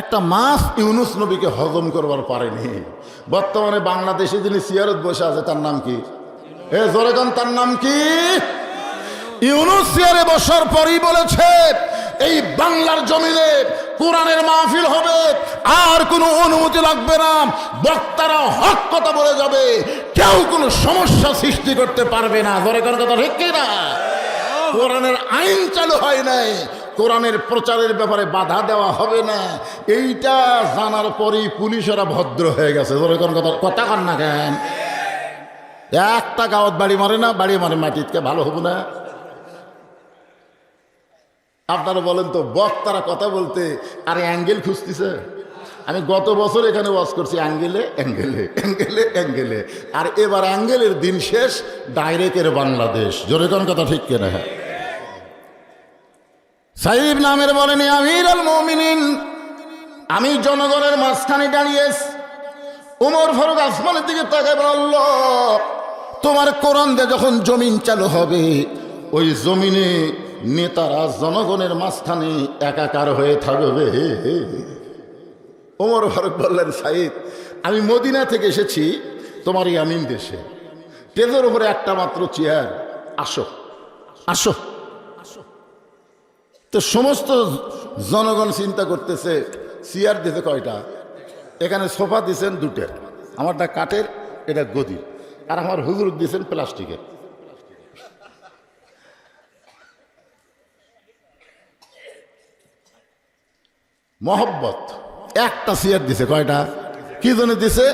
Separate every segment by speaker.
Speaker 1: একটা মাস ইউনুস নবীকে হজম করবার পারেনি। বর্তমানে বাংলাদেশে যিনি সিয়ারত বসে আছে, তার নাম কি? এ জোরেগান তার নাম কি? ইউনুস সিয়ারে বসার পরই বলেছে, এই বাংলার জমিনে কোরআনের মাহফিল হবে, আর কোনো অনুমতি লাগবে না। বক্তারা হক কথা বলে যাবে, কেউ কোনো সমস্যা সৃষ্টি করতে পারবে না। জোরেগান কথা ঠিক কি না কোরআনের আইন চালু হয় নাই কোরআনের প্রচারের ব্যাপারে বাধা দেওয়া হবে না। এইটা জানার পরেই পুলিশেরা ভদ্র হয়ে গেছে। কথা কথা কর না কেন? একটা গাঁত বাড়ি মারে না, বাড়ি মারে মাটিতে ভালো হব না। আপনারা বলেন তো, বক্তারা কথা বলতে, আর অ্যাঙ্গেল খুঁজতেছে? আমি গত বছর এখানে ওয়াজ করছি, অ্যাঙ্গেলে অ্যাঙ্গেলে অ্যাঙ্গেলে অ্যাঙ্গেলে। আর এবার অ্যাঙ্গেলের দিন শেষ, ডাইরেক্টের বাংলাদেশ। জোরে কোন কথা ঠিক কেনা? হ্যাঁ সাহিব নামের বলেনি আমির আল মমিনিন। আমি জনগণের মাঝখানে দাঁড়িয়ে উমর ফারুক আসমানের দিকে তাকায় বলল তোমার কোরআন দিয়ে যখন জমিন চালু হবে, ওই জমিনে নেতারা জনগণের মাঝখানে একাকার হয়ে থাকবে। ওমর ফারুক বললেন সাইদ আমি মদিনা থেকে এসেছি তোমার এই আমিন দেশে। টেজের উপরে একটা মাত্র চেয়ার। আসো আসো। তো সমস্ত জনগণ চিন্তা করতেছে চেয়ার দিতে কয়টা? এখানে সোফা দিছেন দুটের আমারটা কাঠের, এটা গদি আর আমার হুজুর দিছেন প্লাস্টিকের। মহব্বত। একটা চেয়ার দিছে কয়টা? কি জন্য দিছে?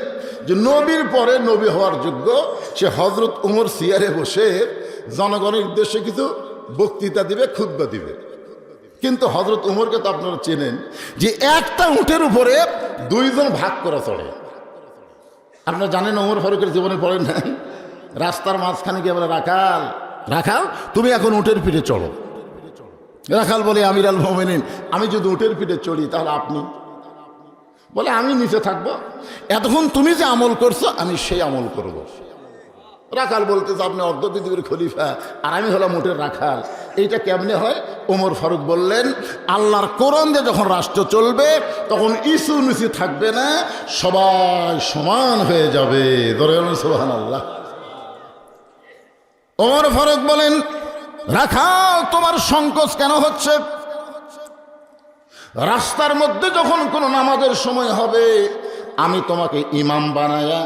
Speaker 1: যে নবীর পরে নবী হওয়ার যোগ্য, সে হজরত উমর সিয়ারে বসে জনগণের উদ্দেশ্যে কিছু বক্তৃতা দিবে ক্ষুদ্র দিবে। কিন্তু হজরত উমরকে তো আপনারা চেনেন যে একটা উঠের উপরে দুইজন ভাগ করা চড়ে। আপনারা জানেন ওমর ফারুকের জীবনে পড়েন না রাস্তার মাঝখানে গিয়ে বলে, রাখাল রাখাল, তুমি এখন উঠের পিঠে চড়ো। রাখাল বলে আমির আল মোমেনিন, আমি যদি উঠের পিঠে চড়ি, তাহলে আপনি? বলে, আমি নিচে থাকব। এতক্ষণ তুমি যে আমল করছ, আমি সেই আমল করব। রাখাল বলতে যে আপনি অর্ধ পৃথিবীর খলিফা, আর আমি হলাম উঠের রাখাল। এইটা কেমনে হয়? ওমর ফারুক বললেন, আল্লাহর কোরআন দিয়ে যখন রাষ্ট্র চলবে, তখন ইসু মিসি থাকবে না, সবাই সমান হয়ে যাবে। সোহান আল্লাহ ওমর ফারুক বলেন, রাখাল, তোমার সংকোচ কেন হচ্ছে? রাস্তার মধ্যে যখন কোনো নামাজের সময় হবে, আমি তোমাকে ইমাম বানায়া,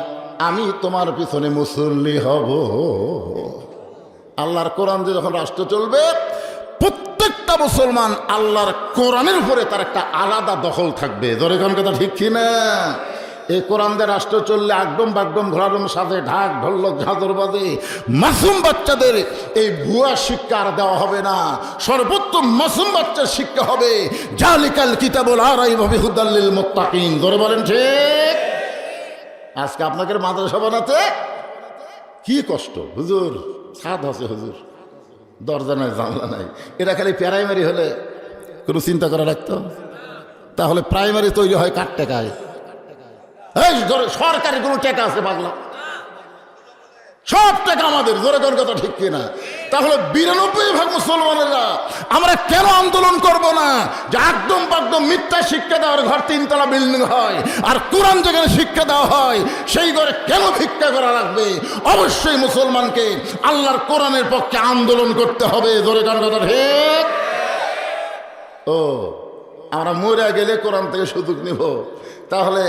Speaker 1: আমি তোমার পিছনে মুসল্লি হব। আল্লাহর কোরআন দিয়ে যখন রাষ্ট্র চলবে, প্রত্যেকটা মুসলমান আল্লাহর কোরআনের উপরে তার একটা আলাদা দখল থাকবে। ধরে কোন কথা ঠিক কি না এই কোরআন দিয়ে রাষ্ট্র চললে একদম বাগডম, ঘোরাডম সাথে ঢাক ঢোলক ঝাঁদর বাদে মাসুম বাচ্চাদের এই ভুয়া শিক্ষা আর দেওয়া হবে না। সর্বোত্তম মাসুম বাচ্চার শিক্ষা হবে, জালিকাল কিতাবুল আর এইভাবে হুদাল্লিল মোত্তাকিন। ধরে বলেন ঠিক? আজকে আপনাদের মাদ্রাসা বানাতে কি কষ্ট, হুজুর? ছাদ আছে হুজুর। দরজা নাই, জানলা নাই। এটা খালি প্রাইমারি হলে কোনো চিন্তা করা রাখতো তাহলে প্রাইমারি তৈরি হয় কাঠ টাকায়? এই সরকারি কোনো টাকা আছে বাংলা সব টাকা আমাদের, জোরে কোন কথা ঠিক কিনা? তাহলে বিরানব্বই ভাগ মুসলমানেরা, আমরা কেন আন্দোলন করব না? যে একদম একদম মিথ্যা শিক্ষা দেওয়ার ঘর তিনতলা বিল্ডিং হয়, আর কোরআন যেখানে শিক্ষা দেওয়া হয়, সেই ঘরে কেন ভিক্ষা করা লাগবে? অবশ্যই মুসলমানকে আল্লাহর কোরআনের পক্ষে আন্দোলন করতে হবে। জোরে কোন কথা ঠিক? ও, আমরা মরে গেলে কোরআন থেকে সুযোগ নিব। তাহলে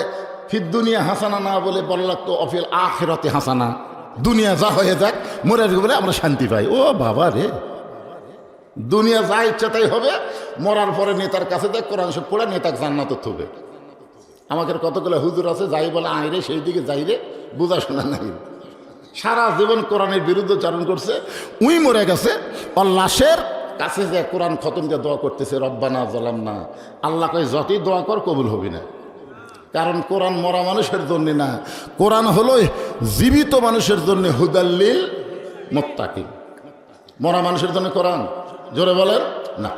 Speaker 1: ফির দুনিয়া হাসানা না বলে বলা লাগতো, অফিল আখেরতে হাসানা। দুনিয়া যা হয়ে যাক মরে বলে আমরা শান্তি পাই। ও বাবা রে। দুনিয়া যা ইচ্ছা তাই হবে, মরার পরে নেতার কাছে দেখ, কোরআন সব পড়ে, নেতাকে জান্নাত থবে আমাকে কতগুলো হুজুর আছে, যাই বলে আইরে সেই দিকে যাইরে বোঝা শোনা নাই। সারা জীবন কোরআনের বিরুদ্ধে চারণ করছে, উই মরে গেছে ওর লাশের কাছে যে কোরআন খতম দিয়ে করতেছে, রব্বানা জলাম না আল্লাহ কয়, যতই দোয়া কর, কবুল হবি না। কারণ কোরআন মরা মানুষের জন্য না। কোরআন হলো জীবিত মানুষের জন্য হুদাল্লিল মোত্তাকি মরা মানুষের জন্য কোরআন। জোরে বলেন? না।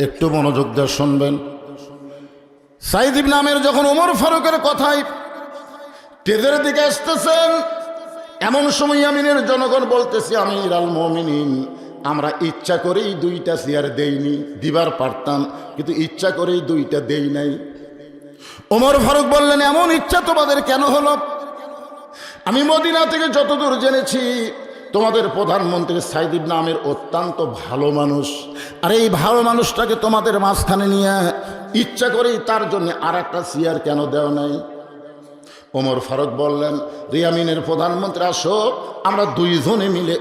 Speaker 1: একটু মনোযোগ দিয়ে শুনবেন। সাইদিব নামের যখন ওমর ফারুকের কথাই টেজের দিকে আসতেছেন, এমন সময় আমিনের জনগণ বলতেছে, আমির আল মমিনিন, আমরা ইচ্ছা করেই দুইটা চেয়ার দেইনি, দিবার পারতাম, কিন্তু ইচ্ছা করেই দুইটা দেই নাই। ওমর ফারুক বললেন, এমন ইচ্ছা তোমাদের কেন হলো? আমি মদিনা থেকে যতদূর জেনেছি, তোমাদের প্রধানমন্ত্রী সাইদিব নামের অত্যন্ত ভালো মানুষ। আর এই ভালো মানুষটাকে তোমাদের মাঝখানে নিয়ে ইচ্ছা করেই তার জন্য আর একটা চেয়ার কেন দেওয়া নাই? ওমর ফারুক বললেন, রিয়ামিনের প্রধানমন্ত্রী, আসো, আমরা দুইজনে মিলে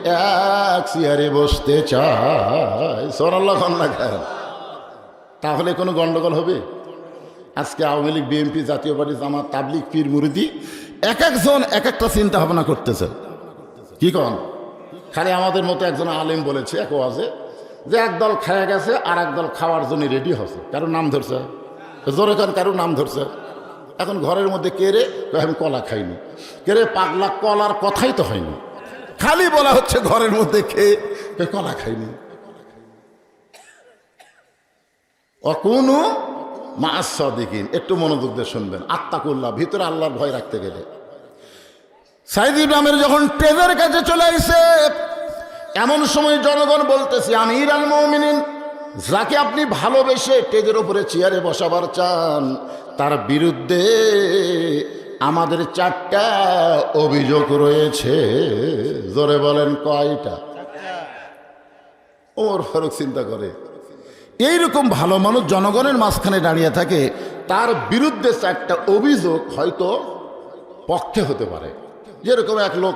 Speaker 1: এক চেয়ারে বসতে চাই। সরাল্লাহ তাহলে কোনো গন্ডগোল হবে? আজকে আওয়ামী লীগ বিএনপি জাতীয় পার্টি, জামাত তাবলিক পীর, মুরিদি, এক একজন এক একটা চিন্তা ভাবনা করতেছে। কি কন? খালি আমাদের মতো একজন আলেম বলেছে, এক ওয়াজে, যে একদল খেয়ে গেছে আর একদল খাওয়ার জন্য রেডি হচ্ছে। কারোর নাম ধরছে? জোরে কান, কারোর নাম ধরছে? এখন ঘরের মধ্যে কেড়ে আমি কলা খাইনি। কেড়ে পাগলা কলার কথাই তো হয়নি। খালি বলা হচ্ছে ঘরের মধ্যে খেয়ে কলা খাইনি। অকুনু মা সদিকিন একটু মনোযোগ দিয়ে শুনবেন। আত্মাকুল্লাহ ভিতরে আল্লাহর ভয় রাখতে গেলে। সাইদ ইব্রাহিমের যখন টেজের কাছে চলে আসে এমন সময় জনগণ বলতেছে আমি ইরান মৌমিনিন যাকে আপনি ভালোবেসে টেজের উপরে চেয়ারে বসাবার চান, তার বিরুদ্ধে আমাদের চারটা অভিযোগ রয়েছে। জোরে বলেন, কয়টা? ওমর ফারুক চিন্তা করে এইরকম ভালো মানুষ জনগণের মাঝখানে দাঁড়িয়ে থাকে, তার বিরুদ্ধে একটা অভিযোগ হয়তো পক্ষে হতে পারে। যেরকম এক লোক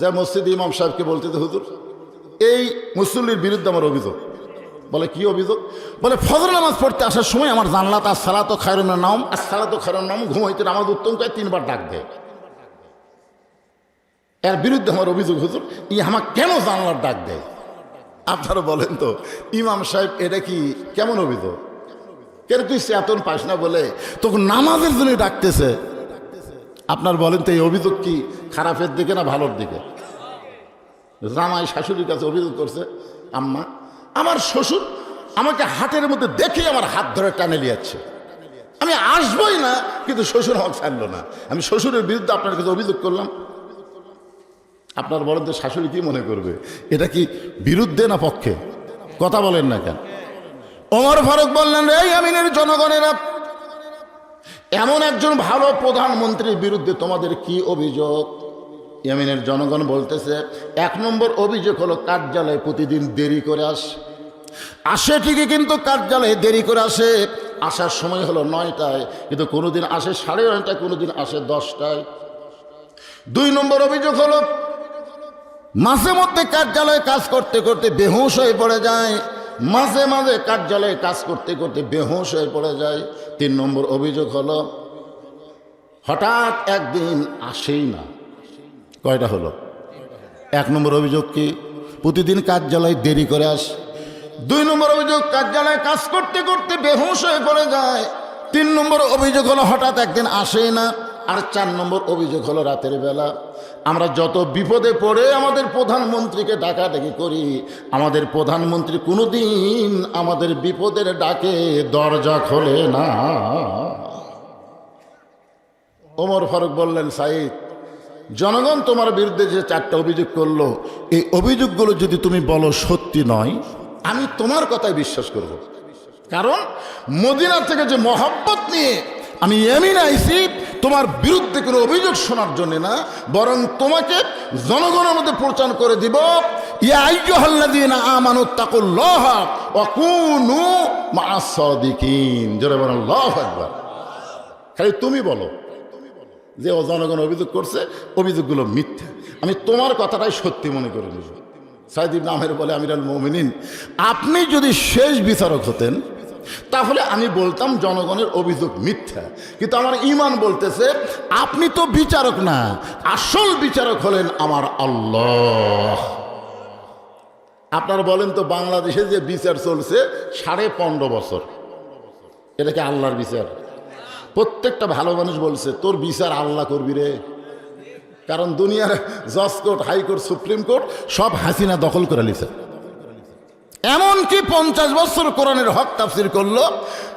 Speaker 1: যে মসজিদ ইমাম সাহেবকে বলতে হুজুর, এই মুসল্লির বিরুদ্ধে আমার অভিযোগ। বলে, কি অভিযোগ? বলে ফজর নামাজ পড়তে আসার সময় আমার জানলা তার আর সালাতো খায়রুনের নাম আর সালাতো খায়রুন নাম ঘুমাইতে নামাজ উত্তম করে তিনবার ডাক দেয়। এর বিরুদ্ধে আমার অভিযোগ, হুজুর, ই আমার কেন জানলার ডাক দেয়? আপনারা বলেন তো, ইমাম সাহেব, এটা কি কেমন অভিযোগ? কেন তুই চেতন পাস না বলে তখন নামাজের জন্য ডাকতেছে? আপনার বলেন তো, এই অভিযোগ কি খারাপের দিকে না ভালোর দিকে? জামাই শাশুড়ির কাছে অভিযোগ করছে, আম্মা, আমার শ্বশুর আমাকে হাটের মধ্যে দেখেই আমার হাত ধরে টানে লিয়াচ্ছে আমি আসবই না, কিন্তু শ্বশুর আমাকে ছাড়লো না। আমি শ্বশুরের বিরুদ্ধে আপনার কাছে অভিযোগ করলাম। আপনার তো শাশুড়ি কি মনে করবে? এটা কি বিরুদ্ধে না পক্ষে? কথা বলেন না কেন? ওমর ফারুক বললেন, এই আমিনের জনগণেরা, এমন একজন ভালো প্রধানমন্ত্রীর বিরুদ্ধে তোমাদের কি অভিযোগ? ইয়ামিনের জনগণ বলতেছে, এক নম্বর অভিযোগ হলো কার্যালয়ে প্রতিদিন দেরি করে আসে। আসে ঠিকই কিন্তু কার্যালয়ে দেরি করে আসে। আসার সময় হলো নয়টায়, কিন্তু কোনোদিন আসে সাড়ে নয়টায়, কোনোদিন আসে দশটায়। দুই নম্বর অভিযোগ হলো মাঝে মধ্যে কার্যালয়ে কাজ করতে করতে বেহুশ হয়ে পড়ে যায়। মাঝে মাঝে কার্যালয়ে কাজ করতে করতে বেহুশ হয়ে পড়ে যায়। তিন নম্বর অভিযোগ হলো, হঠাৎ একদিন আসেই না। কয়টা হলো? এক নম্বর অভিযোগ কি? প্রতিদিন কার্যালয়ে দেরি করে আস। দুই নম্বর অভিযোগ, কার্যালয়ে কাজ করতে করতে বেহুশ হয়ে পড়ে যায়। তিন নম্বর অভিযোগ হলো, হঠাৎ একদিন আসেই না। আর চার নম্বর অভিযোগ হলো রাতের বেলা। আমরা যত বিপদে পড়ে আমাদের প্রধানমন্ত্রীকে ডাকাডাকি করি, আমাদের প্রধানমন্ত্রী কোনোদিন আমাদের বিপদের ডাকে দরজা খোলে না। ওমর ফারুক বললেন সাইদ জনগণ তোমার বিরুদ্ধে যে চারটা অভিযোগ করল, এই অভিযোগগুলো যদি তুমি বলো সত্যি নয়, আমি তোমার কথায় বিশ্বাস করব। কারণ মদিনা থেকে যে মহাব্বত নিয়ে আমি এমিন আইসি তোমার বিরুদ্ধে কোনো অভিযোগ শোনার জন্য না, বরং তোমাকে জনগণের মধ্যে প্রচার করে দিব। খালি তুমি বলো যে ও জনগণ অভিযোগ করছে, অভিযোগগুলো মিথ্যা। আমি তোমার কথাটাই সত্যি মনে করে নিব। সাইদ ইবনে আমের বলে, আমিরাল মমিনিন, আপনি যদি শেষ বিচারক হতেন তাহলে আমি বলতাম জনগণের অভিযোগ মিথ্যা। কিন্তু আমার ইমান বলতেছে, আপনি তো বিচারক না, আসল বিচারক হলেন আমার আল্লাহ। আপনারা বলেন তো বাংলাদেশে যে বিচার চলছে সাড়ে পনেরো বছর। এটা কি আল্লাহর বিচার? প্রত্যেকটা ভালো মানুষ বলছে, তোর বিচার আল্লাহ করবি রে। কারণ দুনিয়ার জজ কোর্ট হাইকোর্ট সুপ্রিম কোর্ট সব হাসিনা দখল করে নিছে। এমনকি পঞ্চাশ বছর কোরআনের হক তাফসির করল,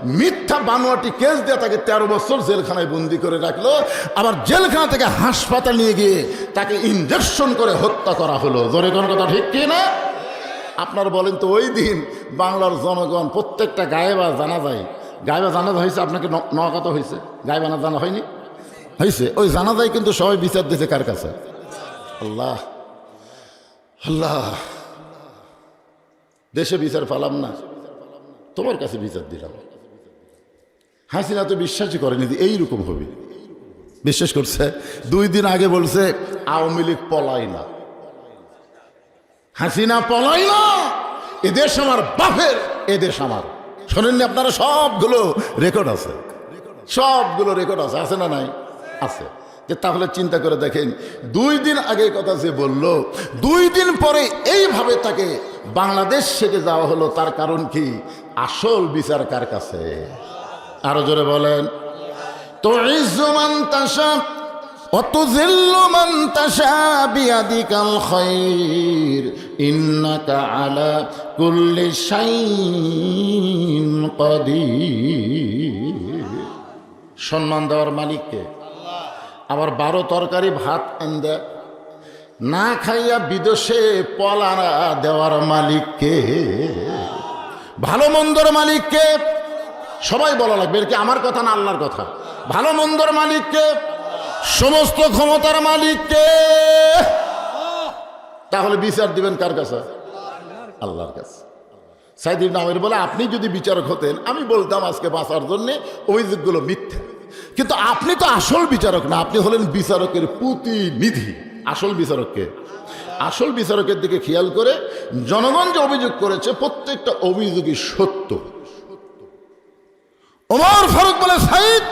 Speaker 1: মিথ্যা বানোয়াটি কেস দিয়ে তাকে তেরো বছর জেলখানায় বন্দি করে রাখল, আবার জেলখানা থেকে হাসপাতাল নিয়ে গিয়ে তাকে ইঞ্জেকশন করে হত্যা করা হলো। জোরে কোন কথা ঠিক কি না? আপনার বলেন তো ওই দিন বাংলার জনগণ প্রত্যেকটা গায়ে বা জানা যায়। গায়েবা জানা হয়েছে, আপনাকে ন- নয়াকত হয়েছে। গায়েবানা জানা হয়নি? হয়েছে। ওই জানা যায় কিন্তু সবাই বিচার দিয়েছে কার কাছে? আল্লাহ। আল্লাহ। দেশে বিচার পালাম না। তোমার কাছে বিচার দিলাম। হাসিনা তো বিশ্বাসই করেনি এইরকম হবে। বিশ্বাস করছে, দুই দিন আগে বলছে, আওয়ামী লীগ পলাই না। হাসিনা পলাই না। এদেশ আমার বাপের এদেশ আমার। শোনেননি আপনারা সবগুলো রেকর্ড আছে। সবগুলো রেকর্ড আছে আছে না নাই? আছে। যে তাহলে চিন্তা করে দেখেন দুই দিন আগে এই কথা যে বলল দুই দিন পরে এইভাবে তাকে বাংলাদেশ থেকে যাওয়া হলো তার কারণ কি আসল বিচার কার কাছে আরো জোরে বলেন তো ইজ্জমান তাসা وتذل من تشاء بيدك الخير إنك على كل شيء قدير সম্মান দেওয়ার মালিককে আবার বারো তরকারি ভাত এনে না খাইয়া বিদেশে পলারা দেওয়ার মালিককে। ভালো মন্দর মালিককে সবাই বলা লাগবে, এর কি আমার কথা না আল্লাহর কথা? ভালো মন্দর মালিককে, সমস্ত ক্ষমতার মালিককে। তাহলে বিচার দিবেন কার কাছে? আল্লাহর কাছে। সাইদিন নামের বলে, আপনি যদি বিচারক হতেন, আমি বলতাম আজকে বাঁচার জন্যে অভিযোগগুলো মিথ্যা। কিন্তু আপনি তো আসল বিচারক না, আপনি হলেন বিচারকের প্রতিনিধি। আসল বিচারককে। আসল বিচারকের দিকে খেয়াল করে জনগণ যে অভিযোগ করেছে, প্রত্যেকটা অভিযোগই সত্য। ওমর ফারুক বলে, সাইদ,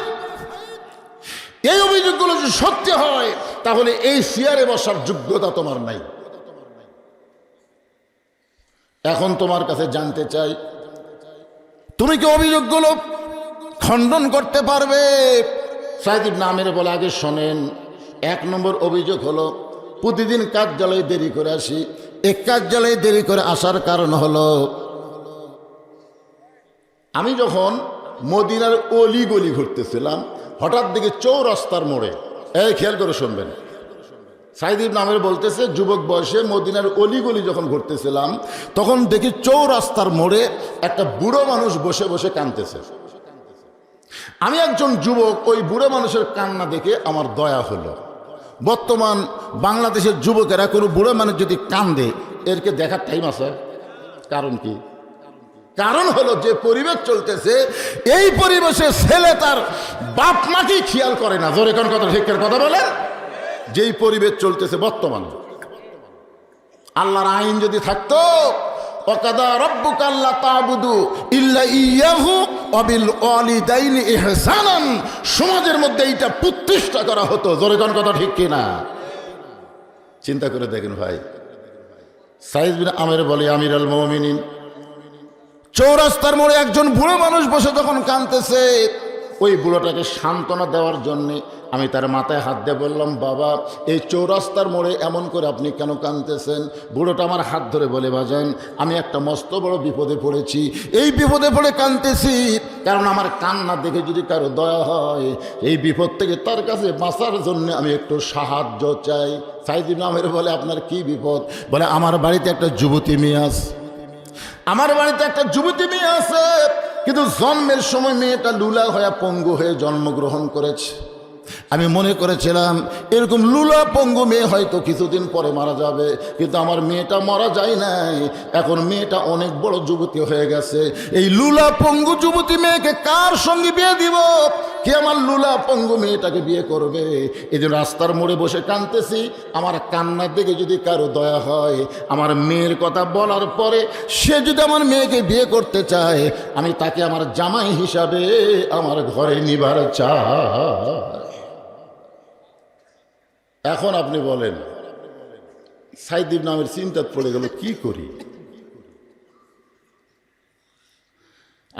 Speaker 1: এই অভিযোগগুলো যদি সত্যি হয়, তাহলে এই চেয়ারে বসার যোগ্যতা তোমার নাই। এখন তোমার কাছে জানতে চাই, তুমি কি অভিযোগগুলো খণ্ডন করতে পারবে। সাইদিব নামের বলে, আগে শোনেন, এক নম্বর অভিযোগ হলো, প্রতিদিন কার্যালয়ে দেরি করে আসি। এক কার্যালয়ে দেরি করে আসার কারণ হলো, আমি যখন মদিনার অলি গলি ঘুরতেছিলাম, হঠাৎ দিকে চৌরাস্তার মোড়ে, এই খেয়াল করে শুনবেন সাইদিব নামের বলতেছে, যুবক বয়সে মদিনার অলিগলি যখন ঘুরতেছিলাম, তখন দেখি চৌরাস্তার মোড়ে একটা বুড়ো মানুষ বসে বসে কাঁদতেছে। আমি একজন যুবক, ওই বুড়ো মানুষের কান্না দেখে আমার দয়া হলো। বর্তমান বাংলাদেশের যুবকেরা কোনো বুড়ো মানুষ যদি কান্দে, এরকে দেখার টাইম আছে। কারণ কি? কারণ হলো যে পরিবেশ চলতেছে, এই পরিবেশে ছেলে তার বাপ মাকেই খেয়াল করে না। জোরে কোন কথা, শিক্ষার কথা বলেন? যেই পরিবেশ চলতেছে বর্তমানে। আল্লাহর আইন যদি থাকতো তাবুদু ইল্লা অবিল সমাজের মধ্যে এইটা প্রতিষ্ঠা করা হতো। জোরে কোন কথা ঠিক কিনা? চিন্তা করে দেখেন ভাই। সাইজ বিন আমের বলে আমির আল মমিনিন, চৌরাস্তার মোড়ে একজন বুড়ো মানুষ বসে যখন কাঁদতেছে ওই বুড়োটাকে সান্ত্বনা দেওয়ার জন্যে আমি তার মাথায় হাত দিয়ে বললাম, বাবা, এই চৌরাস্তার মোড়ে এমন করে আপনি কেন কাঁদতেছেন? বুড়োটা আমার হাত ধরে বলে, বাজান, আমি একটা মস্ত বড় বিপদে পড়েছি। এই বিপদে পড়ে কাঁদতেছি। কারণ আমার কান্না দেখে যদি কারও দয়া হয়, এই বিপদ থেকে তার কাছে বাঁচার জন্য আমি একটু সাহায্য চাই। সাইদিন আমের বলে, আপনার কি বিপদ? বলে, আমার বাড়িতে একটা যুবতী মেয়ে আছে। আমার বাড়িতে একটা যুবতী মেয়ে আছে। কিন্তু জন্মের সময় মেয়েটা লুলা হয়ে পঙ্গু হয়ে জন্মগ্রহণ করেছে। আমি মনে করেছিলাম, এরকম লুলা পঙ্গু মেয়ে হয়তো কিছুদিন পরে মারা যাবে, কিন্তু আমার মেয়েটা মারা যায় নাই। এখন মেয়েটা অনেক বড় যুবতী হয়ে গেছে। এই লুলা পঙ্গু যুবতী মেয়েকে কার সঙ্গে বিয়ে দিব? কে আমার লুলা পঙ্গু মেয়েটাকে বিয়ে করবে? এই যে রাস্তার মোড়ে বসে কাঁদতেছি, আমার কান্নার দিকে যদি কারও দয়া হয়, আমার মেয়ের কথা বলার পরে সে যদি আমার মেয়েকে বিয়ে করতে চায়, আমি তাকে আমার জামাই হিসাবে আমার ঘরে নিবার চাই। এখন আপনি বলেন সাইদিব নামের চিন্তা পড়ে গেল, কি করি?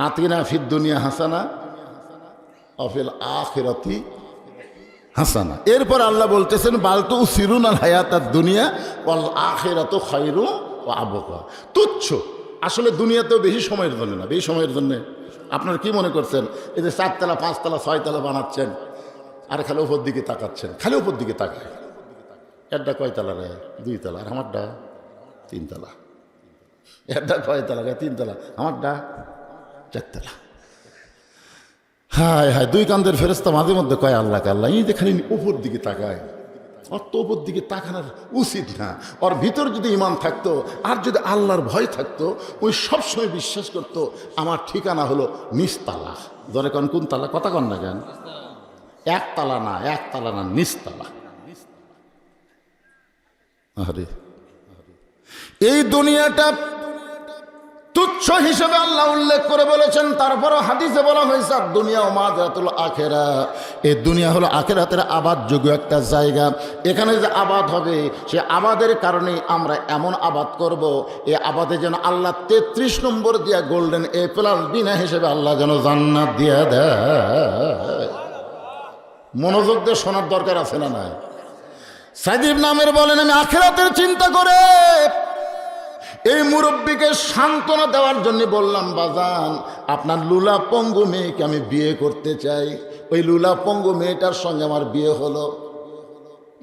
Speaker 1: আতিনা ফির দুনিয়া হাসানা অফিল আখিরাতি হাসানা। এরপর আল্লাহ বলতেছেন, বালতু সিরুন আল হায়াত দুনিয়া অল আখেরাত খাইরু ও আবকা। তুচ্ছ। আসলে দুনিয়াতেও বেশি সময়ের জন্য না। বেশি সময়ের জন্য আপনারা কি মনে করছেন? এই যে চারতলা, পাঁচতলা, ছয়তলা বানাচ্ছেন, আর খালি উপর দিকে তাকাচ্ছেন। খালি উপর দিকে তাকায়। একটা কয়তলা রে? দুই তলা আর আমারটা? তিনতলা। একটা কয়তলা রে? তিনতলা। আমারটা? চারতলা। হায় হায়, দুই কান্দের ফেরস্তা মাঝে মধ্যে কয় আল্লাহ আল্লাহ, এই যে উপর দিকে তাকায়। ওর তো উপর দিকে তাকানোর উচিত না। ওর ভিতর যদি ইমান থাকতো, আর যদি আল্লাহর ভয় থাকতো ওই সবসময় বিশ্বাস করতো, আমার ঠিকানা হলো নিস্তালা। ধরে কন, কোন তালা? কথা কন না কেন? একতলা না একতলা না, নিস্তালা। আরে এই দুনিয়াটা তুচ্ছ হিসেবে আল্লাহ উল্লেখ করে বলেছেন, তারপরও হাদিসে বলা হয়েছে, আর দুনিয়া মাদাতুল আখেরা এই দুনিয়া হলো আখেরাতের আবাদ যোগ্য একটা জায়গা। এখানে যে আবাদ হবে, সে আবাদের কারণে আমরা এমন আবাদ করব এই আবাদে যেন আল্লাহ তেত্রিশ নম্বর দিয়া গোল্ডেন এ প্লাস বিনা হিসেবে আল্লাহ যেন জান্নাত দিয়া দেয়। মনোযোগ দিয়ে শোনার দরকার আছে না নাই? সাইদিব নামের বলেন, আমি আখেরাতের চিন্তা করে এই মুরব্বীকে সান্ত্বনা দেওয়ার জন্য বললাম, বাজান, আপনার লুলা পঙ্গু মেয়েকে আমি বিয়ে করতে চাই। ওই লুলা পঙ্গু মেয়েটার সঙ্গে আমার বিয়ে হলো।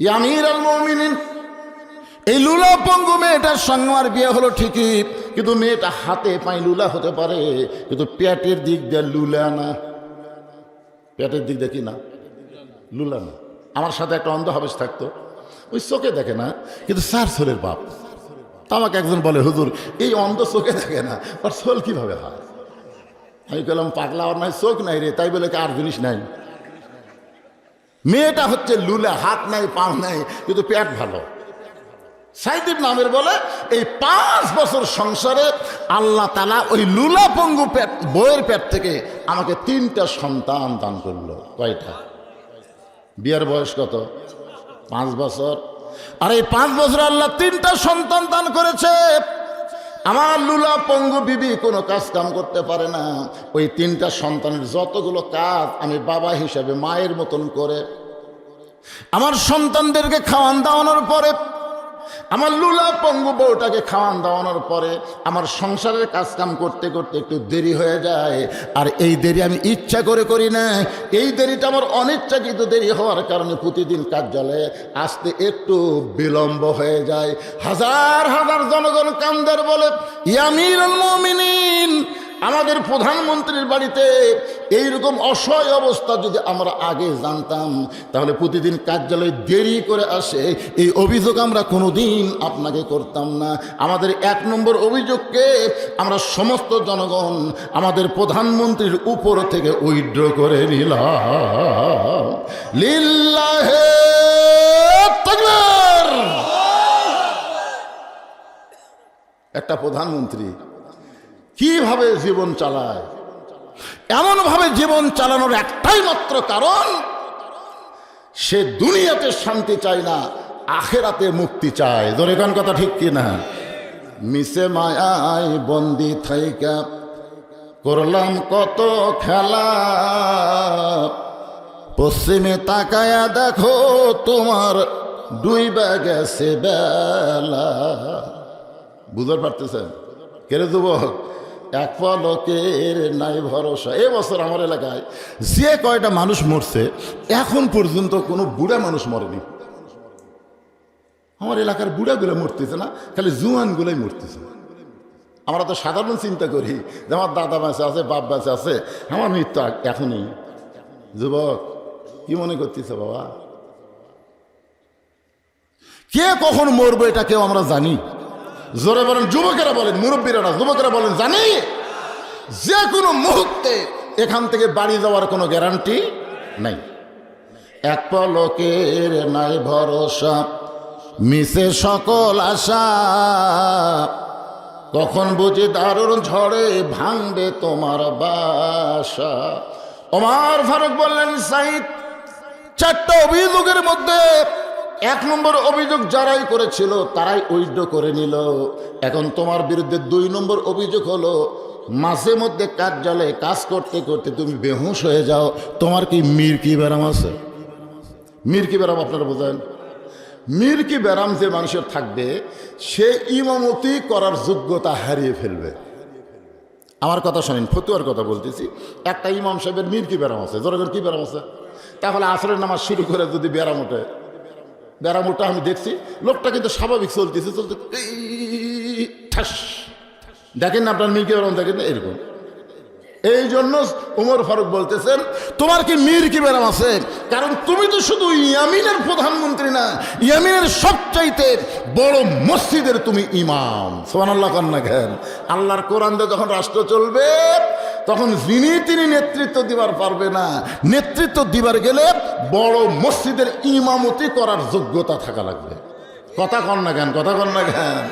Speaker 1: ইয়ামির আল মমিনিন, এই লুলা পঙ্গু মেয়েটার সঙ্গে আমার বিয়ে হলো ঠিকই, কিন্তু মেয়েটা হাতে পাই লুলা হতে পারে, কিন্তু পেটের দিক দিয়ে লুলা না। পেটের দিক দিয়ে কি না? লুলা না। আমার সাথে একটা অন্ধ হাবেশ থাকতো। ওই চোখে দেখে না, কিন্তু স্যার সোলের বাপ। তা আমাকে একজন বলে, হুজুর, এই অন্ধ চোখে থাকে না আর সোল কীভাবে হয়? আমি বললাম পাগলা আর নাই, চোখ নাই রে। তাই বলে আর জিনিস নাই? মেয়েটা হচ্ছে লুলা, হাত নাই, পা নাই, কিন্তু পেট ভালো। সাইদিব নামের বলে, এই পাঁচ বছর সংসারে আল্লাহ তালা ওই লুলা পঙ্গু পেট বইয়ের পেট থেকে আমাকে তিনটা সন্তান দান করল। কয়টা? বিয়ের বয়স কত? পাঁচ বছর। আর এই পাঁচ বছর আল্লাহ তিনটা সন্তান দান করেছে। আমার লুলা পঙ্গু বিবি কোনো কাজ কাম করতে পারে না। ওই তিনটা সন্তানের যতগুলো কাজ আমি বাবা হিসাবে মায়ের মতন করে। আমার সন্তানদেরকে খাওয়ান দাওয়ানোর পরে আমার লুলা পঙ্গু বউটাকে খাওয়ান দাওয়ানোর পরে আমার সংসারের কাজকাম করতে করতে একটু দেরি হয়ে যায়। আর এই দেরি আমি ইচ্ছা করে করি না। এই দেরিটা আমার অনিচ্ছাকৃত দেরি হওয়ার কারণে প্রতিদিন কার্যালয়ে আসতে একটু বিলম্ব হয়ে যায়। হাজার হাজার জনগণ কান্দার বলে ইয়ামির আমাদের প্রধানমন্ত্রীর বাড়িতে এইরকম অসহায় অবস্থা যদি আমরা আগে জানতাম, তাহলে প্রতিদিন কার্যালয়ে দেরি করে আসে। এই অভিযোগ আমরা কোনোদিন আপনাকে করতাম না। আমাদের এক নম্বর অভিযোগকে আমরা সমস্ত জনগণ, আমাদের প্রধানমন্ত্রীর উপর থেকে উইড্র করে নিলাম। লিল্লাহে একটা প্রধানমন্ত্রী কীভাবে জীবন চালায়? এমনভাবে জীবন চালানোর একটাই মাত্র কারণ, সে দুনিয়াতে শান্তি চায় না, আখেরাতে মুক্তি চায়। দরেগান কথা ঠিক কি না? মিশে মায়ায় বন্দি থাইকা করলাম কত খেলা। পশ্চিমে তাকায়া দেখো তোমার ডুইবা গেছে বেলা। বুঝতে পারতেছেন? কেরে যুবক? এক পলকের নাই ভরসা। এ বছর আমার এলাকায় যে কয়টা মানুষ মরছে, এখন পর্যন্ত কোনো বুড়া মানুষ মরেনি। আমার এলাকার বুড়াগুলো মরতেছে না, খালি জুয়ানগুলোই মরতেছে। আমরা তো সাধারণ চিন্তা করি যে আমার দাদা বাঁচে আছে, বাপ বাঁচে আছে, আমার মৃত্যু এখনই। যুবক, কি মনে করতেছে বাবা? কে কখন মরবে এটা কেউ আমরা জানি। জোরে বলেন, যুবকেরা বলেন, মুরব্বীরা না, যুবকেরা বলেন, জানি? যে কোনো মুহূর্তে এখান থেকে বাড়ি যাওয়ার কোনো গ্যারান্টি নাই। এক পলকের নাই ভরসা, মিশে সকল আশা। কখন বুঝি দারুণ ঝড়ে ভাঙবে তোমার বাসা। ওমার ফারুক বললেন, সাইদ, চারটা অভিযোগের মধ্যে এক নম্বর অভিযোগ যারাই করেছিল, তারাই উইথড্র করে নিল। এখন তোমার বিরুদ্ধে দুই নম্বর অভিযোগ হলো, মাঝে মধ্যে কার্যালয়ে কাজ করতে করতে তুমি বেহুশ হয়ে যাও। তোমার কি মির্কি ব্যারাম আছে? মির্কি ব্যারাম আপনারা বোঝেন? মির্কি ব্যারাম যে মানুষের থাকবে, সে ইমামতি করার যোগ্যতা হারিয়ে ফেলবে। আমার কথা শোনেন, ফতুয়ার কথা বলতেছি। একটা ইমাম সাহেবের মির্কি ব্যারাম আছে? জোরের কি ব্যারাম আছে? তাহলে আসরের নামাজ শুরু করে যদি ব্যারাম ওঠে ব্যারাম ওঠা আমি দেখছি, লোকটা কিন্তু স্বাভাবিক চলতেছে, চলতে ঠাস। দেখেন না আপনার মির্কি ব্যারাম দেখেন না, এরকম। এই জন্য উমর ফারুক বলতেছেন, তোমার কি মীর কি বেরাম আছে? কারণ তুমি তো শুধু ইয়ামিনের প্রধানমন্ত্রী না, ইয়ামিনের সবচাইতে বড় মসজিদের তুমি ইমাম। সোহান আল্লাহ কন্যা খেন আল্লাহর কোরআন যখন রাষ্ট্র চলবে তখন যিনি তিনি নেতৃত্ব দিবার পারবে না, নেতৃত্ব দিবার গেলে বড় মসজিদের ইমামতি করার যোগ্যতা থাকা লাগবে। কথা কন না কেন, কথা কন না কেন?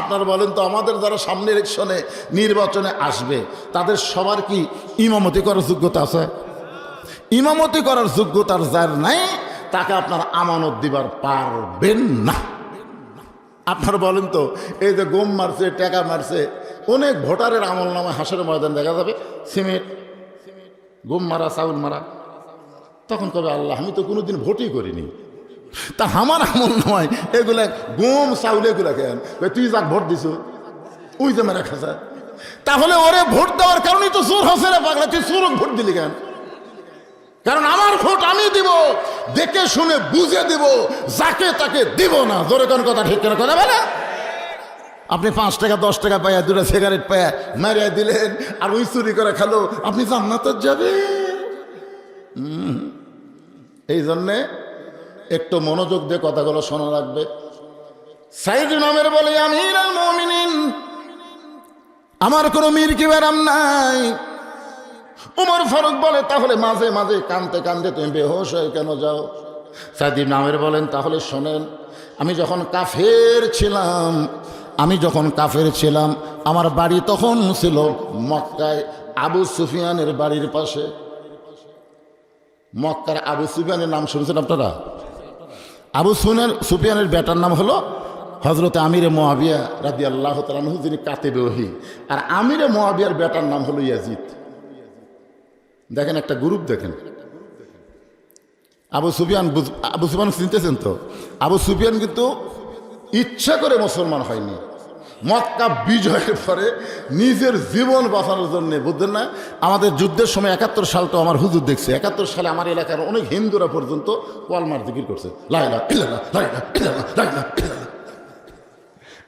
Speaker 1: আপনারা বলেন তো, আমাদের যারা সামনে ইলেকশনে নির্বাচনে আসবে, তাদের সবার কি ইমামতি করার যোগ্যতা আছে? ইমামতি করার যোগ্যতার যার নাই, তাকে আপনার আমানত দিবার পারবেন না। আপনারা বলেন তো, এই যে গম মারছে, টাকা মারছে অনেক ভোটারের আমল নামে হাসের ময়দান দেখা যাবে, সিমেন্ট, গম মারা, চাউল মারা। তখন কবে আল্লাহ, আমি তো কোনোদিন ভোটই করিনি। তা আমার আমল নয়, এগুলা গম, চাউল, এগুলা কেন? তুই যাক ভোট দিছ, ওই যে মেরা খাসা। তাহলে ওরে ভোট দেওয়ার কারণেই তো চোর হসে রে পাগলা, তুই চোরক ভোট দিলি কেন? কারণ আমার ভোট আমি দিব, দেখে শুনে বুঝে দিব, যাকে তাকে দিব না। জোরে কোন কথা ঠিক কেন কথা বলে? আপনি পাঁচ টাকা, দশ টাকা পাইয়া দুটা সিগারেট পাইয়া মারিয়া দিলেন, আর ওই চুরি করে খেলো, আপনি জান্নাতত যাবে। এই জন্যে একটু মনোযোগ দিয়ে কথাগুলো শোনা লাগবে। সাইদ নামের বলে মমিনিন, আমার কোনো মীর কি ব্যারাম নাই? উমর ফারুক বলে, তাহলে মাঝে মাঝে কানতে কানতে তুমি বেহোশ হয়ে কেন যাও? সাইদিন নামের বলেন, তাহলে শোনেন, আমি যখন কাফের ছিলাম আমি যখন কাফের ছিলাম, আমার বাড়ি তখন ছিল মক্কায় আবু সুফিয়ানের বাড়ির পাশে। মক্কার আবু সুফিয়ানের নাম শুনছেন আপনারা? আবু সুনের সুফিয়ানের বেটার নাম হলো হজরত আমিরে মোয়াবিয়া রাদি আল্লাহ তালু যিনি কাতেবে আর আমিরে মোয়াবিয়ার বেটার নাম হলো ইয়াজিদ। দেখেন একটা গ্রুপ, দেখেন। আবু সুফিয়ান আবু সুফিয়ান চিনতেছেন তো? আবু সুফিয়ান কিন্তু ইচ্ছা করে মুসলমান হয়নি। মক্কা বিজয়ের পরে নিজের জীবন বাঁচানোর জন্য, বুঝলেন না? আমাদের যুদ্ধের সময় একাত্তর সাল তো আমার হুজুর দেখছে। একাত্তর সালে আমার এলাকার অনেক হিন্দুরা পর্যন্ত কলমার জিকির করছে।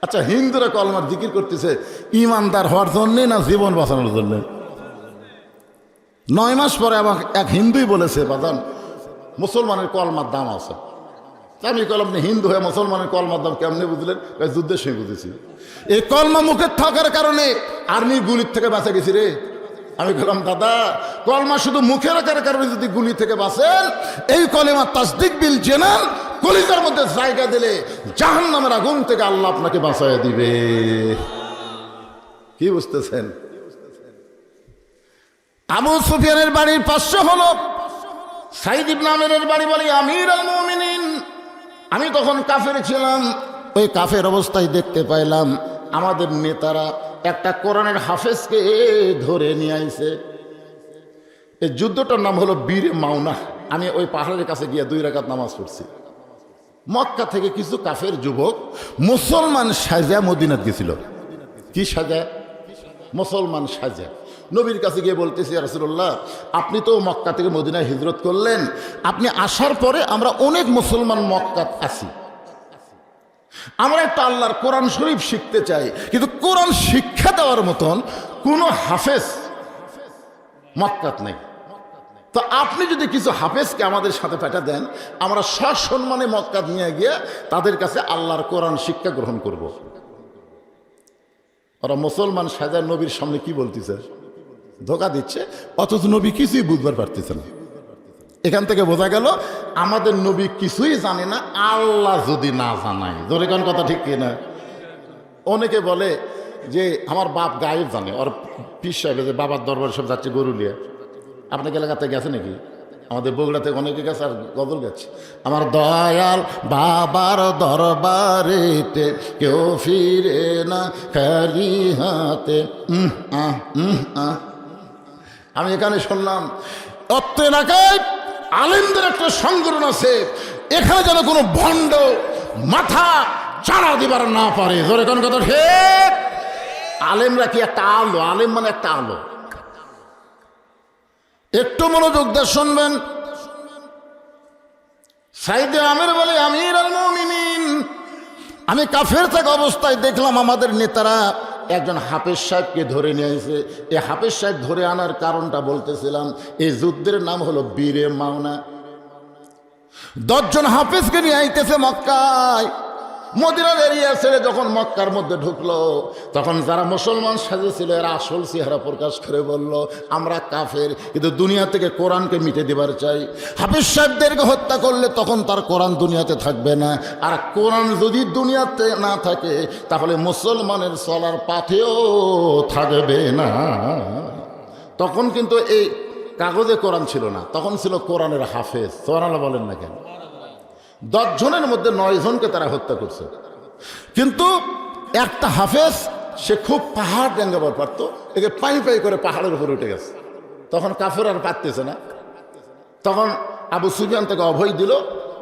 Speaker 1: আচ্ছা হিন্দুরা কলমার জিকির করতেছে ইমানদার হওয়ার জন্যে না জীবন বাঁচানোর জন্যে? নয় মাস পরে আমার এক হিন্দুই বলেছে বাদান মুসলমানের কলমার দাম আছে? আমি কলম আপনি হিন্দু হয়ে মুসলমানের কলমার দাম কেমনি বুঝলেন? যুদ্ধের সময় বুঝেছি। এই কলমা মুখে থাকার কারণে আর্মি গুলির থেকে বাঁচা গেছি রে। আমি বললাম দাদা, কলমা শুধু মুখে রাখার কারণে যদি গুলি থেকে বাঁচেন, এই কলেমা তাসদিক বিল জেনান কলিজার মধ্যে জায়গা দিলে জাহান নামের আগুন থেকে আল্লাহ আপনাকে বাঁচায় দিবে। কি বুঝতেছেন? আবু সুফিয়ানের বাড়ির পাশে হলো সাইদ ইবনে আমিরের বাড়ি বলি, আমির আল মুমিনিন। আমি তখন কাফের ছিলাম, ওই কাফের অবস্থায় দেখতে পাইলাম আমাদের নেতারা একটা কোরআনের হাফেজকে ধরে নিয়ে আইছে। এই যুদ্ধটার নাম হলো বীর মাওনা। আমি ওই পাহাড়ের কাছে গিয়ে দুই রাকাত নামাজ পড়ছি। মক্কা থেকে কিছু কাফের যুবক মুসলমান সাজা মদিনাত গেছিল। কি সাজা? মুসলমান সাজা। নবীর কাছে গিয়ে বলতেছি রাসুল্লাহ আপনি তো মক্কা থেকে মদিনায় হিজরত করলেন। আপনি আসার পরে আমরা অনেক মুসলমান মক্কাত আছি। আমরা একটা আল্লাহর কোরআন শরীফ শিখতে চাই, কিন্তু কোরআন শিক্ষা দেওয়ার মতন কোনো হাফেজ মক্কাত নেই। তো আপনি যদি কিছু হাফেজকে আমাদের সাথে পাঠা দেন, আমরা সসম্মানে মক্কাত নিয়ে গিয়ে তাদের কাছে আল্লাহর কোরআন শিক্ষা গ্রহণ করব। ওরা মুসলমান সাজা নবীর সামনে কি বলতেছে? ধোকা দিচ্ছে অথচ নবী কিছুই বুঝবার পারতেছে না। এখান থেকে বোঝা গেল আমাদের নবী কিছুই জানে না আল্লাহ যদি না জানায়। ধরে কোন কথা ঠিক কিনা? অনেকে বলে যে আমার বাপ গায়েব জানে। ওর পিস সাহেব যে বাবার দরবার সব যাচ্ছে গরু নিয়ে। আপনাকে এলাকাতে গেছে নাকি? আমাদের বগুড়াতে অনেকে গেছে আর গজল গেছে আমার দয়াল বাবার দরবারেতে কেউ ফিরে না খালি হাতে। আহ, আহ। আমি এখানে শুনলাম, অত্র এলাকায় আলেমদের একটা সংগঠন আছে, এখানে যেন কোনো ভণ্ড মাথা চারা দিবার না পারে। ধরে কোন কথা? ঠিক আলেমরা কি একটা আলো? আলেম মানে একটা আলো। একটু মনোযোগ দিয়ে শুনবেন। সাইদে আমের বলে আমির আমি কাফের থাকা অবস্থায় দেখলাম আমাদের নেতারা একজন হাফেজ সাহেবকে ধরে নিয়ে এই হাফেজ সাহেব ধরে আনার কারণটা বলতেছিলাম, এই যুদ্ধের নাম হলো বীরে মাওনা। দশজন হাফেজকে নিয়ে আইতেছে মক্কায়। মদিনার এরিয়া ছেড়ে যখন মক্কার মধ্যে ঢুকলো, তখন যারা মুসলমান সাজেছিল, এরা আসল চেহারা প্রকাশ করে বলল, আমরা কাফের, কিন্তু দুনিয়া থেকে কোরআনকে মিটে দেবার চাই। হাফিজ সাহেবদেরকে হত্যা করলে তখন তার কোরআন দুনিয়াতে থাকবে না। আর কোরআন যদি দুনিয়াতে না থাকে, তাহলে মুসলমানের চলার পাথেও থাকবে না। তখন কিন্তু এই কাগজে কোরআন ছিল না, তখন ছিল কোরআনের হাফেজ। সোহানাল্লাহ বলেন না কেন? জনের মধ্যে নয় জনকে তারা হত্যা করছে। কিন্তু একটা হাফেজ, সে খুব পাহাড় ডেঙ্গাবার পারত? একে পাই পাই করে পাহাড়ের উপরে উঠে গেছে। তখন কাফের আর পারতেছে না। তখন আবু সুফিয়ান তাকে অভয় দিল,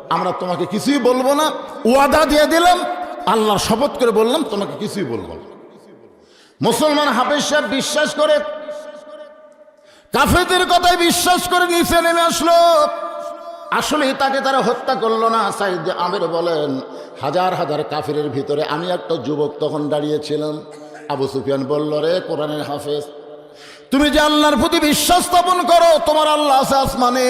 Speaker 1: আমরা তোমাকে কিছুই বলব না, ওয়াদা দিয়ে দিলাম, আল্লাহ শপথ করে বললাম, তোমাকে কিছুই বলব না। মুসলমান হাফেজ সাহেব বিশ্বাস করে কাফেদের কথায় বিশ্বাস করে নিচে নেমে আসলো। আসলে তাকে তারা হত্যা করল না। সাইদ আমের বলেন, হাজার হাজার কাফিরের ভিতরে আমি একটা যুবক তখন দাঁড়িয়েছিলাম। আবু সুফিয়ান বলল, রে কোরআনের হাফেজ, তুমি যে আল্লাহর প্রতি বিশ্বাস স্থাপন করো, তোমার আল্লাহ আছে আসমানে।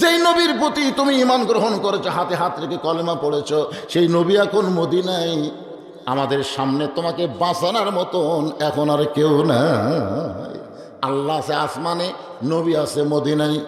Speaker 1: যেই নবীর প্রতি তুমি ইমান গ্রহণ করেছ, হাতে হাত রেখে কলেমা পড়েছো, সেই নবী এখন মদিনায়। আমাদের সামনে তোমাকে বাঁচানোর মতন এখন আর কেউ নাই। আল্লাহ আছে আসমানে, নবী আছে মদিনাই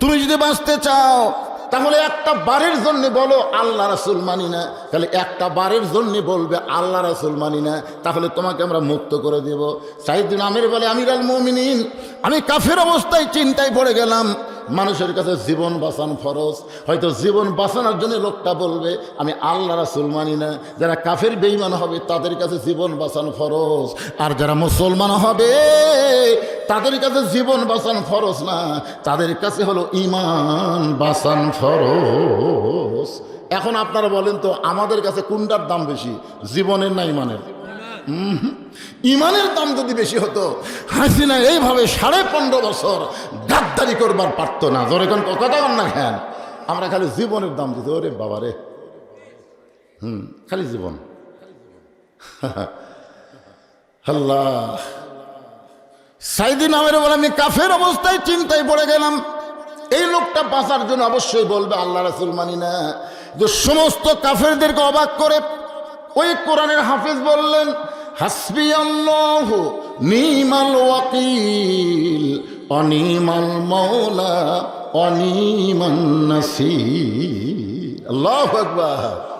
Speaker 1: তুমি যদি বাঁচতে চাও, তাহলে একটা বারের জন্য বলো, আল্লাহ রাসুল মানি না। তাহলে একটা বারের জন্য বলবে, আল্লাহ রাসুল মানি না। তাহলে তোমাকে আমরা মুক্ত করে দেব। সাইদিন আমের বলে আমির আল মমিনিন। আমি কাফের অবস্থায় চিন্তায় পড়ে গেলাম। মানুষের কাছে জীবন বাঁচান ফরজ। হয়তো জীবন বাঁচানোর জন্য লোকটা বলবে, আমি আল্লাহ রাসুল মানি না। যারা কাফের বেইমান হবে, তাদের কাছে জীবন বাঁচান ফরজ। আর যারা মুসলমান হবে, তাদের কাছে জীবন বাঁচান ফরজ না। তাদের কাছে হলো ইমান বাঁচান ফরজ। এখন আপনারা বলেন তো, আমাদের কাছে কোনটার দাম বেশি? জীবনের না ইমানের ইমানের দাম যদি বেশি হতো, হাসিনা এইভাবে সাড়ে পনেরো বছর গাদ্দারি করবার পারত না। ধরে কোন কথা কন না খেন আমরা খালি জীবনের দাম দিতে ওরে বাবা রে হুম, খালি জীবন। আল্লাহ। সাইদিন আমের বলে, আমি কাফের অবস্থায় চিন্তায় পড়ে গেলাম। এই লোকটা বাঁচার জন্য অবশ্যই বলবে, আল্লাহ রাসুল মানি না। যে সমস্ত কাফেরদেরকে অবাক করে ওই কোরআনের হাফিজ বললেন হাসবি আল্লাহ নিমাল ওয়াকিল অনিমাল মৌলা অনিমান নাসি আল্লাহ আকবার।